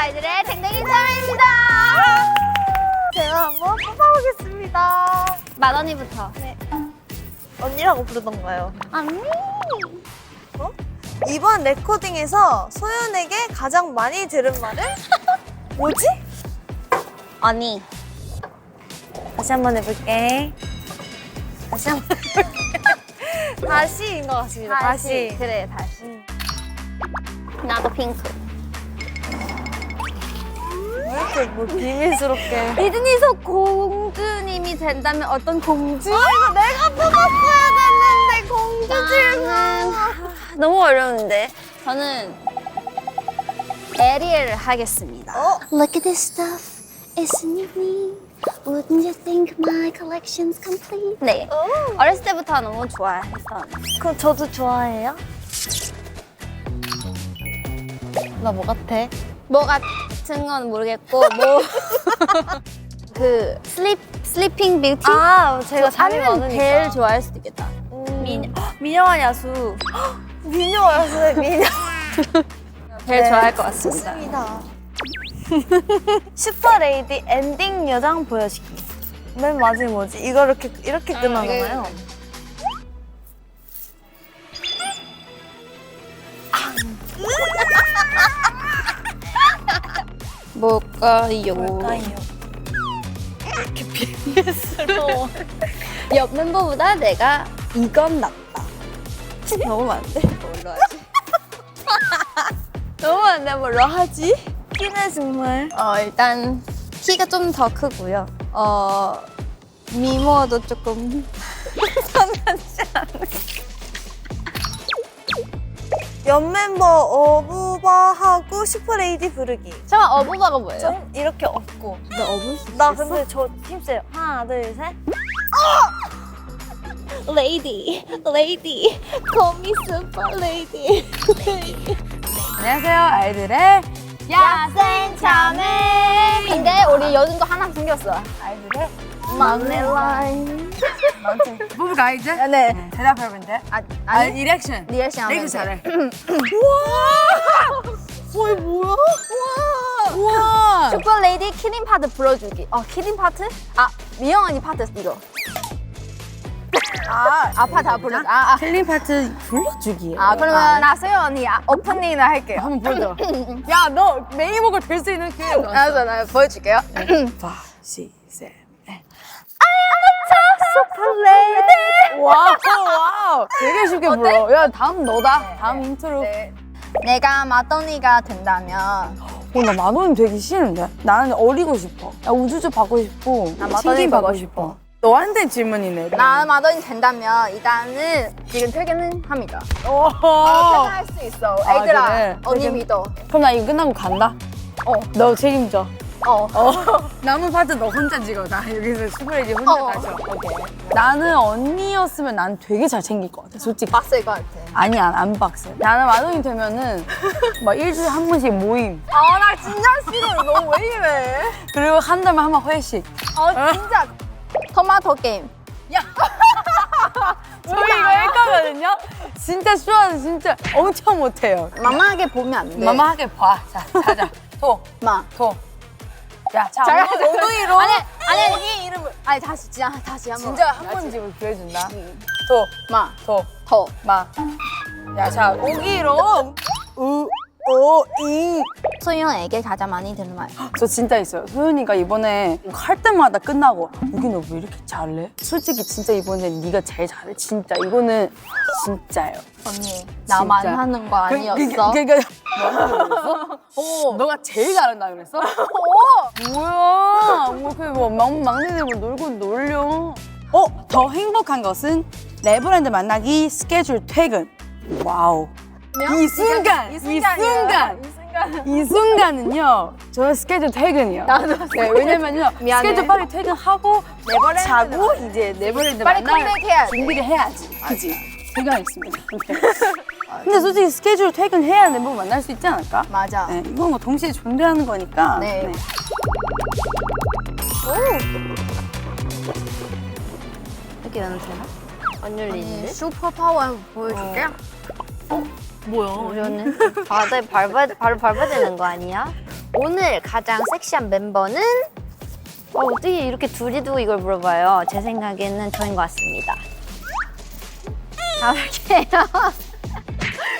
아이들의 댕댕이 사랑입니다. 제가 한번 뽑아보겠습니다. 마더니부터. 네. 언니라고 부르던가요? 언니. 어? 이번 레코딩에서 소연에게 가장 많이 들은 말은 뭐지? 언니. 다시 한번 해볼게. 다시 한번 해볼게. 다시인 것 같습니다. 다시. 그래, 다시. 음. 나도 핑크. 왜 이렇게 뭐 비밀스럽게. 디즈니 속 공주님이 된다면 어떤 공주? 이거 내가 뽑았어야 됐는데 공주 질문. 너무 어려운데. 저는 에리엘을 하겠습니다. 어? Look at this stuff. Isn't it neat? Wouldn't you think my collection's complete? 네. 오. 어렸을 때부터 너무 좋아했어. 그럼 저도 좋아해요? 나 뭐 같아? 뭐 같 은 건 모르겠고 뭐 그 슬립 슬리핑 뷰티 아, 제가 잠이 아니면 많으니까. 벨 좋아할 수도 있겠다. 음. 미녀 미녀와 야수. 미녀. 벨 네. 좋아할 것 같습니다. 좋습니다. 슈퍼레이디 엔딩 여장 보여주기. 맨 마지막에 뭐지? 이거 이렇게 이렇게 끝나잖아요. 뭘까요? 뭘까요? 이렇게 비밀스러워. 옆 멤버보다 내가 이건 낫다. 너무 안 돼. 뭘로 하지? 너무 안 돼. 뭘로 하지? 키는 정말. 어 일단 키가 좀 더 크고요. 어 미모도 조금 상관치 않은. 연멤버 어부바하 고 슈퍼레이디 부르기. 잠깐 어부바가 뭐예요? 전 이렇게 없고. 너 어부 수나 근데 저 힘세요. 하나, 둘, 셋. 레이디 레이디 코미 슈퍼 레이디 안녕하세요 아이들의 야생 자매 근데 우리 요즘도 하나 생겼어 아이들의 막내 라인 뽑을까 이제? 네. 대답해보면 돼? 아, 아 아니 리액션 리액션 리액션 돼. 잘해 와, 이거 뭐야? 우와! 슈퍼 레이디 키링 파트 불러주기. 어 키링 파트? 아 미영 언니 파트 이거. 아, 아 파트 안 불러줘 아, 아. 킬링 파트 불러주기 아 그러면 나 소영 언니 아, 오프닝을 할게요. 한번 보여줘. 야너 메이버가 될 수 있는 왔어. 알았어 나 보여줄게요. 5, 6, 7, 8 슈퍼레이디. 와우 와우. 되게 쉽게 불러. 야 다음 너다. 다음 인트로 내가 마더니가 된다면 어, 나 만원은 되기 싫은데? 나는 어리고 싶어. 나 우주주 받고 싶고, 나 마더니 칭찬 받고 받고 싶어. 너한테 질문이네. 나 마더니 된다면 일단은 지금 퇴근은 합니다 오. 퇴근할 수 있어 아, 애들아 그래? 언니 퇴근. 믿어 그럼 나 이거 끝나고 간다. 어. 너 책임져. 어. 어. 남은 파트 너 혼자 찍어. 나 여기서 슈퍼레이지 혼자 어. 가셔. 오케이. 나는 언니였으면 난 되게 잘 챙길 것 같아, 솔직히. 봤을 것 같아 아니야, 안 박스. 나는 마동이 되면은 막 일주일에 한 번씩 모임. 아 나 진짜 싫어 너 왜 이래 그리고 한 달에 한번 회식. 어 진짜 토마토 게임 저희 이거 했거든요? 진짜 좋아하는 진짜 엄청 못해요. 만만하게 보면 안 돼. 마마하게 봐. 자, 가자. 도, 마. 도. 야, 자, 잘 엉덩이, 엉덩이로. 아니 아니 이 이름을 아니 다시 진짜 다시 한 번. 진짜 한 번 집을 기회 준다. 도, 마. 도, 더. 마. 야, 자, 오기로. 우, 오, 이. 소영에게 가장 많이 들은 말. 저 진짜 있어요. 소연이가 이번에 할 때마다 끝나고 우기 너 왜 이렇게 잘해? 솔직히 진짜 이번에 네가 제일 잘해. 진짜 이거는 진짜예요. 언니 나만 진짜. 하는 거 그- 아니었어? 그, 너한테 그랬어? 어. 너가 제일 잘한다 그랬어? 어. 뭐야? 뭐 그 뭐 막내들 뭐 놀고 놀려. 어? 더 행복한 것은 네버랜드 만나기 스케줄 퇴근. 와우. 이 순간, 이 순간, 이 순간은요. 저는 스케줄 퇴근이요. 나도 네, 왜냐면요. 미안해. 스케줄 빨리 퇴근하고 네버랜드 자고 이제 네버랜드 빨리 만날 컴백해야지. 준비를 해야지. 그지? 퇴근했습니다. 네. 근데 솔직히 스케줄 퇴근해야 네버 만날 수 있지 않을까? 맞아. 네, 이건 뭐 동시에 존재하는 거니까. 네. 이렇게 하면 되나? 안 열리는데? 슈퍼 파워 한번 보여줄게. 뭐야? 이거는 바다에 밟아야, 바로 밟아야 되는 거 아니야? 오늘 가장 섹시한 member는 어, 어떻게 이렇게 둘이 두고 이걸 물어봐요? 제 생각에는 저인 것 같습니다. 가볼게요.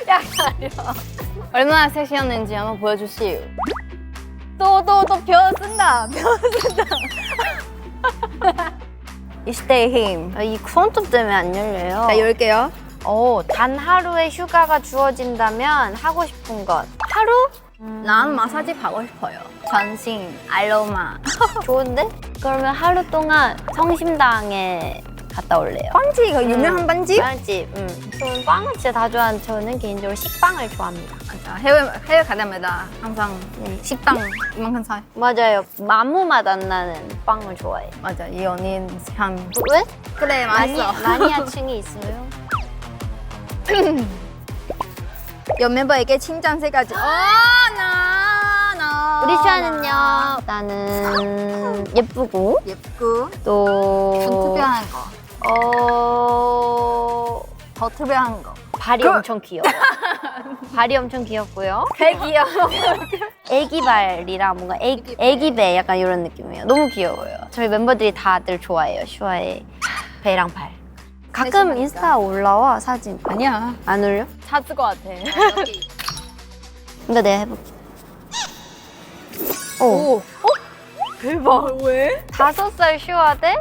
야 가려. 얼마나 섹시했는지 한번 보여주시오. 또 또또벼 쓴다. 벼 쓴다. 이 stay him. 아, 이 손톱 때문에 안 열려요. 자, 열게요. 오, 단 하루의 휴가가 주어진다면 하고 싶은 것. 하루? 난 마사지 가고 싶어요. 전신, 알로마. 좋은데? 그러면 하루 동안 성심당에 갔다 올래요. 빵집, 이거 유명한 빵집? 빵집. 음. 저는 빵을 진짜 다 좋아하는 저는 개인적으로 식빵을 좋아합니다. 맞아. 해외, 해외 가자마자 항상 식당 이만큼 사. 맞아요. 아무 맛 안 나는 빵을 좋아해. 맞아. 이 언니 참. 왜? 그래, 맛있어. 마니아층이 있어요? 옆 멤버에게 칭찬 세 가지. 어, 나, 나. 우리 슈아는요, 나는 예쁘고, 예쁘고. 또. 좀 특별한 거. 어. 더 특별한 거. 발이 엄청 귀여워. 발이 엄청 귀엽고요. 배 귀여워. 애기 발이랑 뭔가 애기, 애기 배 약간 이런 느낌이에요. 너무 귀여워요. 저희 멤버들이 다들 좋아해요. 슈아의 배랑 발. 가끔 인스타 올라와 사진. 아니야. 안 올려? 찾을 것 같아. 이거 내가 해볼게. 오. 대박. 왜? 다섯 살 슈아 대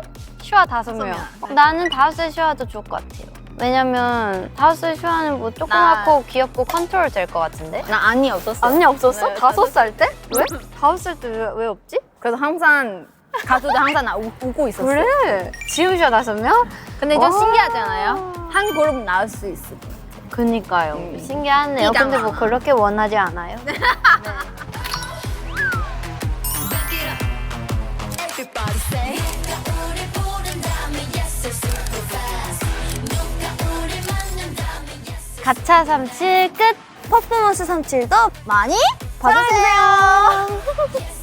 슈아 다섯 명. 명. 나는 다섯 살 슈아도 좋을 것 같아요. 왜냐면 다섯 살 슈아는 뭐 조그맣고 귀엽고 컨트롤 될 것 같은데? 나 아니 없었어. 언니 없었어? 네, 다섯 살 때? 왜? 다섯 살 때왜왜 없지? 그래서 항상 가수도 항상 나 우, 웃고 있었어. 그래. 지우셔 다섯 명? 근데 좀 와. 신기하잖아요. 한 그룹 나올 수 있어. 그니까요. 음. 신기하네요. 근데 뭐. 그렇게 원하지 않아요. 가차 37 끝! 퍼포먼스 삼칠도 많이 봐주세요.